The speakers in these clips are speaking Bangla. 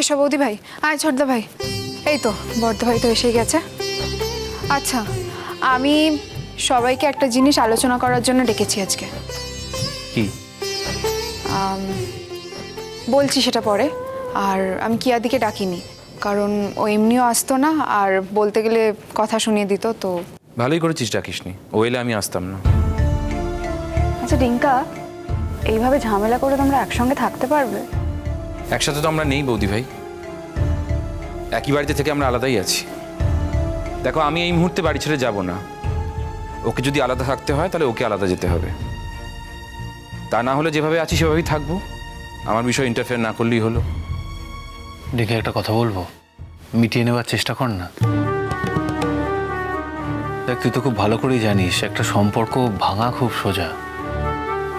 এসো বৌদি ভাই আয় ছোটদা ভাই। এই তো বর্ধ ভাই তো এসেই গেছে। আচ্ছা আমি সবাইকে একটা জিনিস আলোচনা করার জন্য ডেকেছি আজকে। কি? আম, বলছি সেটা পরে আর আমি কিয়াদিকে ডাকিনি কারণ ও এমনিও আসতো না আর বলতে গেলে কথা শুনিয়ে দিত তো। ভালোই করেছিস ডাকিসনি ও এলে আমি আসতাম না। আচ্ছা ডিঙ্কা এইভাবে ঝামেলা করে তোমরা একসঙ্গে থাকতে পারবে? একসাথে তো আমরা নেই, বৌদি ভাই। একই বাড়িতে থেকে আমরা আলাদাই আছি। দেখো, আমি এই মুহূর্তে বাড়ি ছেড়ে যাব না। ওকে যদি আলাদা থাকতে হয়, তাহলে ওকে আলাদা যেতে হবে। তা না হলে যেভাবে আছি, সেভাবেই থাকব। আমার বিষয়ে ইন্টারফেয়ার না করলেই হলো। ডেকে একটা কথা বলব? মিটিয়ে নেওয়ার চেষ্টা কর না। দেখ, তুই তো খুব ভালো করেই জানিস, একটা সম্পর্ক ভাঙা খুব সোজা।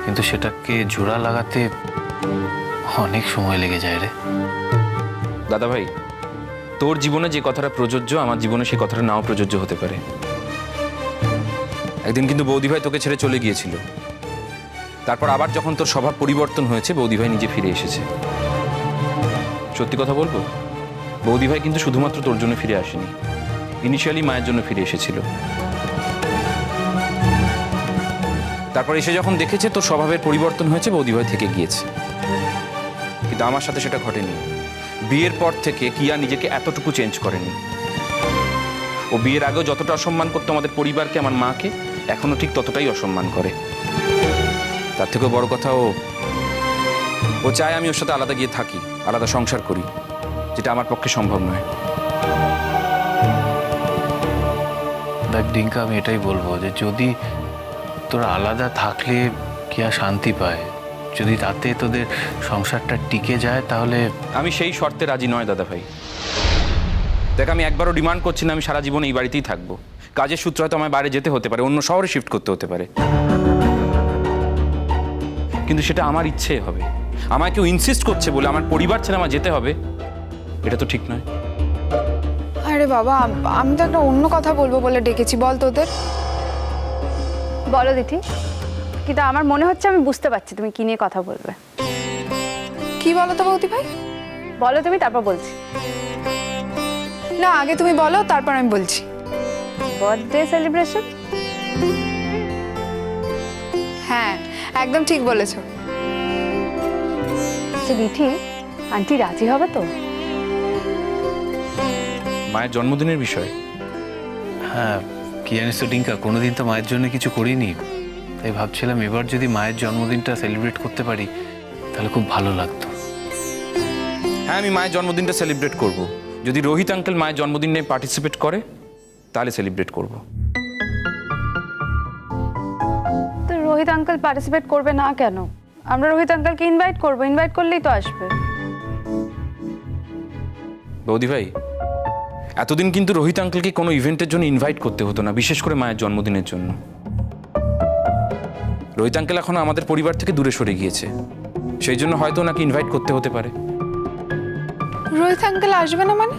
কিন্তু সেটাকে জোড়া লাগাতে অনেক সময় লেগে যায় রে। দাদা ভাই তোর জীবনে যে কথাটা প্রযোজ্য, আমার জীবনে সেই কথাটা নাও প্রযোজ্য হতে পারে। একদিন কিন্তু বৌদি ভাই তোকে ছেড়ে চলে গিয়েছিল। তারপর আবার যখন তোর স্বভাব পরিবর্তন হয়েছে বৌদি ভাই নিজে ফিরে এসেছে। সত্যি কথা বলব বৌদি ভাই কিন্তু শুধুমাত্র তোর জন্য ফিরে আসেনি। ইনিশিয়ালি মায়ের জন্য ফিরে এসেছিল। তারপর এসে যখন দেখেছে তোর স্বভাবের পরিবর্তন হয়েছে বৌদি ভাই থেকে গিয়েছে। কিন্তু আমার সাথে সেটা ঘটেনি। বিয়ের পর থেকে কিয়া নিজেকে এতটুকু চেঞ্জ করেনি। ও বিয়ের আগেও যতটা অসম্মান করতো আমাদের পরিবারকে, আমার মাকে, এখনও ঠিক ততটাই অসম্মান করে। তার থেকেও বড় কথা ও ও চায় আমি ওর সাথে আলাদা গিয়ে থাকি, আলাদা সংসার করি, যেটা আমার পক্ষে সম্ভব নয়। দেখ, ডিঙ্কা, আমি এটাই বলব যে যদি তোরা আলাদা থাকলে কি আর শান্তি পায়। যদি তাতে তোদের সংসারটা টিকে যায় তাহলে আমি সেই শর্তে রাজি নয় দাদা ভাই। দেখ আমি একবারও ডিমান্ড করছি না আমি সারা জীবন এই বাড়িতেই থাকব। কাজের সূত্র হয়তো আমার বাইরে যেতে হতে পারে অন্য শহরে শিফট করতে হতে পারে। কিন্তু সেটা আমার ইচ্ছে হবে। আমায় কেউ ইনসিস্ট করছে বলে আমার পরিবার ছেড়ে আমার যেতে হবে এটা তো ঠিক নয়। আরে বাবা আমি তো একটা অন্য কথা বলব বলে ডেকেছি বল তোদের। বলো দিঠি কিন্তু আমার মনে হচ্ছে আমি বুঝতে পারছি তুমি কি নিয়ে কথা বলবে। কি বলো তো বৌদি ভাই? বলো তুমি তারপর বলছি। না আগে তুমি বলো তারপর আমি বলছি। বার্থডে সেলিব্রেশন হ্যাঁ একদম ঠিক বলেছ। আচ্ছা দিঠি আন্টি রাজি হবে তো? মায়ের জন্মদিনের বিষয়? হ্যাঁ কি জানিস তো ডিঙ্কা কোনোদিন তো মায়ের জন্য কিছু করিনি। তাই ভাবছিলাম এবার যদি মায়ের জন্মদিনটা সেলিব্রেট করতে পারি তাহলে খুব ভালো লাগতো। হ্যাঁ আমি মায়ের জন্মদিনটা সেলিব্রেট করব। যদি রোহিত আঙ্কেল মায়ের জন্মদিনে পার্টিসিপেট করে তাহলে সেলিব্রেট করব। তো রোহিত আঙ্কেল পার্টিসিপেট করবে না কেন? আমরা রোহিত আঙ্কেলকে ইনভাইট করব ইনভাইট করলেই তো আসবে। বৌদি ভাই এতদিন কিন্তু রোহিত আঙ্কেলকে কোনো ইভেন্টের জন্য ইনভাইট করতে হতো না বিশেষ করে মায়ের জন্মদিনের জন্য। রোহিত আঙ্কেল এখন আমাদের পরিবার থেকে দূরে সরে গিয়েছে। সেই জন্য হয়তো ওনাকে ইনভাইট করতে হতে পারে। রোহিত আঙ্কেল আসবে না মানে?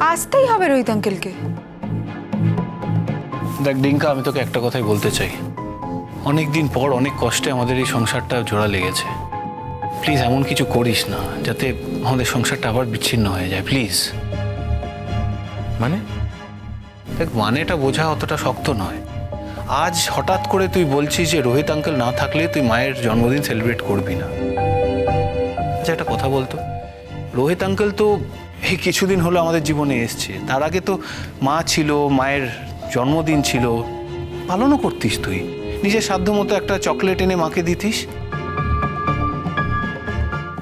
আসতেই হবে রোহিত আঙ্কেলকে। দেখ ডিঙ্কা আমি তোকে একটা কথাই বলতে চাই। অনেক দিন পর অনেক কষ্টে আমাদের এই সংসারটা জোড়া লেগেছে। প্লিজ এমন কিছু করিস না যাতে আমাদের সংসারটা আবার বিচ্ছিন্ন হয়ে যায় প্লিজ। মানে? দেখ মানেটা বোঝা অতটা শক্ত নয়। আজ হঠাৎ করে তুই বলছিস যে রোহিত আঙ্কেল না থাকলে তুই মায়ের জন্মদিন সেলিব্রেট করবি না। আচ্ছা একটা কথা বলতো? রোহিত আঙ্কেল তো এই কিছুদিন হলো আমাদের জীবনে এসছে। তার আগে তো মা ছিল, মায়ের জন্মদিন ছিল। পালনও করতিস তুই। নিজের সাধ্য মতো একটা চকলেট এনে মাকে দিতিস।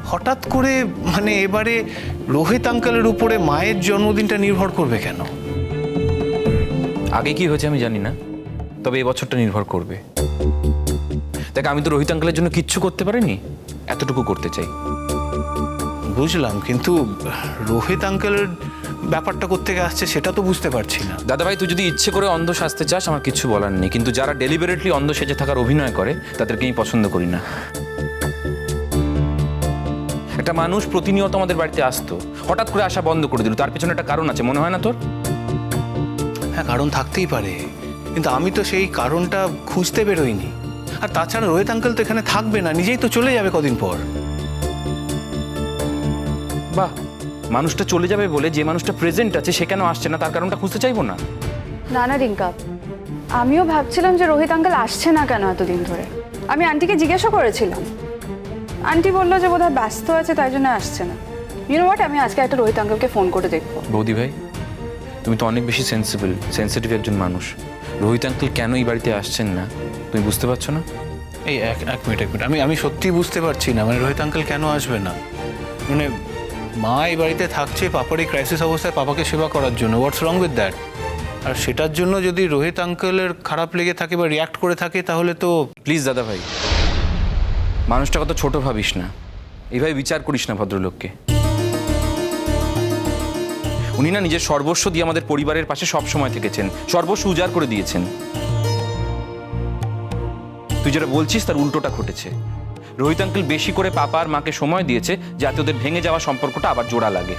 হঠাৎ করে মানে এবারে রোহিত আঙ্কেলের উপরে মায়ের জন্মদিনটা নির্ভর করবে কেন? আগে কি হয়েছে আমি জানি না। তবে এই বছরটা নির্ভর করবে। দেখ আমি তো রোহিত আঙ্কেলের জন্য কিচ্ছু করতে পারিনি এতটুকু করতে চাই। বুঝলাম কিন্তু রোহিত আঙ্কেলের ব্যাপারটা কোথেকে আসছে সেটা তো বুঝতে পারছি না। দাদা ভাই তুই যদি ইচ্ছে করে অন্ধ সাজতে চাস আমার কিছু বলার নেই। কিন্তু যারা ডেলিভারেটলি অন্ধ সেজে থাকার অভিনয় করে তাদেরকে আমি পছন্দ করি না। একটা মানুষ প্রতিনিয়ত আমাদের বাড়িতে আসতো হঠাৎ করে আসা বন্ধ করে দিল। তার পেছনে একটা কারণ আছে মনে হয় না তোর? হ্যাঁ কারণ থাকতেই পারে। কিন্তু আমি তো সেই কারণটা খুঁজতে বেরোইনি। আর তাছাড়া রোহিত আঙ্কেল তো এখানে থাকবে না নিজেই তো চলে যাবে কদিন পর। বাহ মানুষটা চলে যাবে বলে যে মানুষটা প্রেজেন্ট আছে সে কেন আসছে না তার কারণটা খুঁজতে চাইব না? না না রিঙ্কা। আমিও ভাবছিলাম যে রোহিত আঙ্কেল আসছে না কেন এতদিন ধরে। আমি আন্টিকে জিজ্ঞাসা করেছিলাম। আন্টি বলল যে বোধহয় ব্যস্ত আছে তাই জন্য আসছে না। ইউনো হোয়াট আমি আজকে একটা রোহিত আঙ্কেলকে ফোন করে দেখব। বৌদি ভাই তুমি তো অনেক বেশি সেন্সিবল সেন্সিটিভ একজন মানুষ। রোহিত আঙ্কেল কেন এই বাড়িতে আসছেন না? তুমি বুঝতে পারছ না? এই এক এক মিনিট এক মিনিট। আমি আমি সত্যি বুঝতে পারছি না মানে রোহিত আঙ্কেল কেন আসবে না? মানে মা এই বাড়িতে থাকছে পাপার এই ক্রাইসিস অবস্থায় পাপাকে সেবা করার জন্য। হোয়াটস রং উইথ দ্যাট আর সেটার জন্য যদি রোহিত আঙ্কেলের খারাপ লেগে থাকে বা রিয়াক্ট করে থাকে তাহলে তো প্লিজ দাদা ভাই। মানুষটা কত ছোট ভাবিস না। এইভাবে বিচার করিস না ভদ্রলোককে। উনি না নিজের সর্বস্ব দিয়ে আমাদের পরিবারের পাশে সব সময় থেকেছেন। সর্বস্ব উজাড় করে দিয়েছেন। তুই যেটা বলছিস তার উল্টোটা ঘটেছে। রোহিত আঙ্কেল বেশি করে পাপা আর মাকে সময় দিয়েছে যাতে ওদের ভেঙে যাওয়া সম্পর্কটা আবার জোড়া লাগে।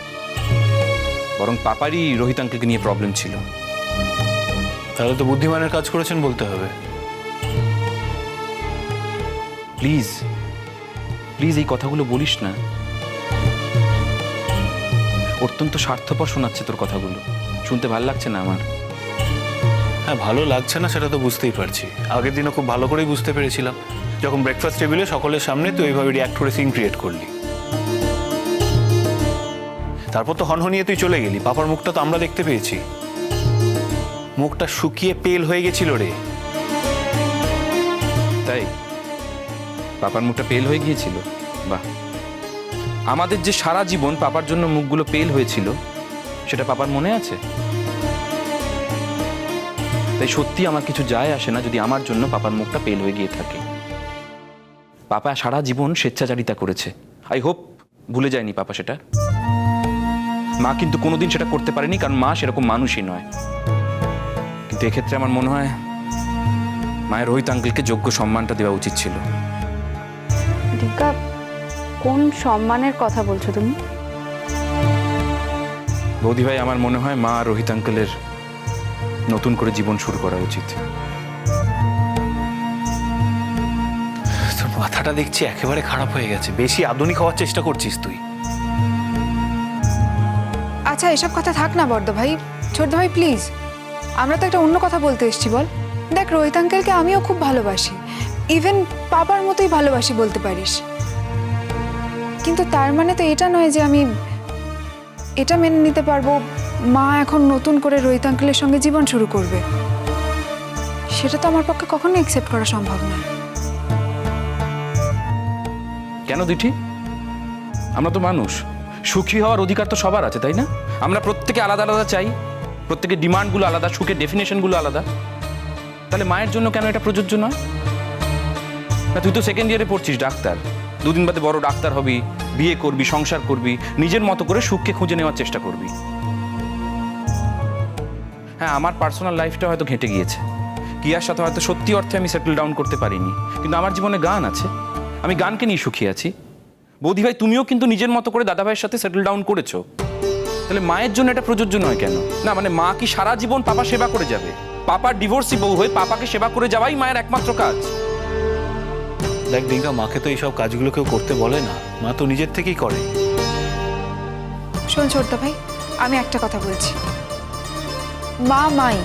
বরং পাপারই রোহিত আঙ্কেলকে নিয়ে প্রবলেম ছিল। তাহলে তো বুদ্ধিমানের কাজ করেছেন বলতে হবে। প্লিজ প্লিজ এই কথাগুলো বলিস না। অত্যন্ত স্বার্থপর শোনাচ্ছে তোর কথাগুলো। শুনতে ভালো লাগছে না আমার? হ্যাঁ ভালো লাগছে না সেটা তো বুঝতেই পারছি। আগের দিনও খুব ভালো করেই বুঝতে পেরেছিলাম। যখন ব্রেকফাস্ট টেবিলে সকলের সামনে তুই এইভাবে রিয়াক্ট করে সিন ক্রিয়েট করলি। তারপর তো হনহনিয়ে তুই চলে গেলি। পাপার মুখটা তো আমরা দেখতে পেয়েছি। মুখটা শুকিয়ে পেল হয়ে গেছিল রে। তাই? পাপার মুখটা পেল হয়ে গিয়েছিল? বাহ। আমাদের যে সারা জীবন পাপার জন্য মুখগুলো পেল হয়েছিল, সেটা পাপার মনে আছে? তাই সত্যি আমার কিছু যায় আসে না যদি আমার জন্য পাপার মুখটা পেল হয়ে গিয়ে থাকে। পাপা সারা জীবন স্বেচ্ছাচারিতা করেছে। আই হোপ ভুলে যায়নি পাপা সেটা। মা কিন্তু কোনোদিন সেটা করতে পারেনি, কারণ মা সেরকম মানুষই নয়। কিন্তু এক্ষেত্রে আমার মনে হয়, মায়ের রোহিত আঙ্কেলকে যোগ্য সম্মানটা দেওয়া উচিত ছিল। কোন সম্মানের কথা বলছো তুমি? বৌদি ভাই আমার মনে হয় মা রোহিত আঙ্কেলের নতুন করে জীবন শুরু করা উচিত। তোর মাথাটা দেখছি একেবারে খারাপ হয়ে গেছে। বেশি আধুনিক হওয়ার চেষ্টা করছিস তুই। আচ্ছা এসব কথা থাক না বর্দ ভাই ছোট ভাই প্লিজ আমরা তো একটা অন্য কথা বলতে এসেছি বল। দেখ রোহিত আঙ্কেলকে আমিও খুব ভালোবাসি। ইভেন পাপার মতোই ভালোবাসি বলতে পারিস। কিন্তু তার মানে তো এটা নয় যে আমি এটা মেনে নিতে পারব। মা এখন নতুন করে রোহিত আঙ্কেলের সঙ্গে জীবন শুরু করবে। সেটা তো আমার পক্ষে কখনো অ্যাকসেপ্ট করা সম্ভব নয়। কেন দিঠি? আমরা তো মানুষ। সুখী হওয়ার অধিকার তো সবার আছে, তাই না? আমরা প্রত্যেকে আলাদা আলাদা চাই। প্রত্যেকের ডিমান্ডগুলো আলাদা, সুখের ডেফিনেশনগুলো আলাদা। তাহলে মায়ের জন্য কেন এটা প্রযোজ্য নয়? না, তুই তো সেকেন্ড ইয়ারে পড়ছিস, ডাক্তার। দুদিন বাদে বড় ডাক্তার হবি, বিয়ে করবি, সংসার করবি, নিজের মতো করে সুখকে খুঁজে নেওয়ার চেষ্টা করবি। হ্যাঁ আমার পার্সোনাল লাইফটা হয়তো ঘেঁটে গিয়েছে। কিয়ার সাথে হয়তো সত্যি অর্থে আমি সেটেল ডাউন করতে পারিনি। কিন্তু আমার জীবনে গান আছে। আমি গানকে নিয়ে সুখী আছি। বৌদি ভাই, তুমিও কিন্তু নিজের মতো করে দাদা ভাইয়ের সাথে সেটেল ডাউন করেছ। তাহলে মায়ের জন্য এটা প্রযোজ্য নয় কেন? না মানে মা কি সারা জীবন পাপা সেবা করে যাবে? পাপার ডিভোর্সি বউ হয়ে পাপাকে সেবা করে যাওয়াই মায়ের একমাত্র কাজ। দেখ ডিঙ্কা মাকে তো এইসব কাজগুলো কেউ করতে বলে না। মা তো নিজের থেকেই করে। শোন ছোট্ট ভাই আমি একটা কথা বলছি। মা মাই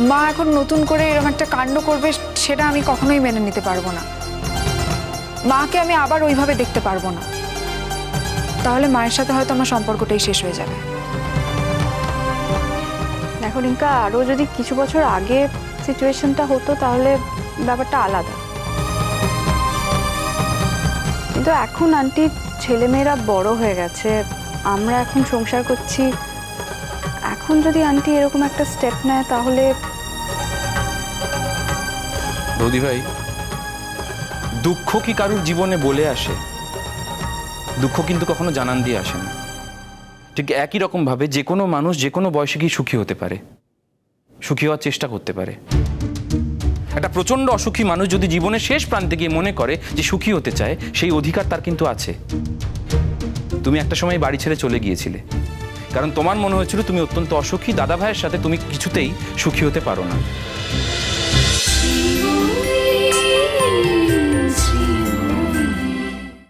মা এখন নতুন করে এরকম একটা কাণ্ড করবে সেটা আমি কখনোই মেনে নিতে পারব না। মাকে আমি আবার ওইভাবে দেখতে পারব না। তাহলে মায়ের সাথে হয়তো আমার সম্পর্কটাই শেষ হয়ে যাবে। দেখো রিঙ্কা আরও যদি কিছু বছর আগে সিচুয়েশনটা হতো তাহলে ব্যাপারটা আলাদা। কিন্তু এখন আন্টি ছেলেমেয়েরা বড় হয়ে গেছে। আমরা এখন সংসার করছি। এখন যদি আন্টি এরকম একটা স্টেপ নেয় তাহলে বৌদি ভাই, দুঃখ কি কারুর জীবনে বলে আসে? দুঃখ কিন্তু কখনো জানান দিয়ে আসে না। ঠিক একই রকম ভাবে যে কোনো মানুষ যে কোনো বয়সে কি সুখী হতে পারে। সুখী হওয়ার চেষ্টা করতে পারে। একটা প্রচণ্ড অসুখী মানুষ যদি জীবনের শেষ প্রান্তে গিয়ে মনে করে যে সুখী হতে চায়, সেই অধিকার তার কিন্তু আছে। তুমি একটা সময় বাড়ি ছেড়ে চলে গিয়েছিলে। কারণ তোমার মনে হয়েছিল তুমি অত্যন্ত অসুখী দাদা ভাইয়ের সাথে তুমি কিছুতেই সুখী হতে পারো না।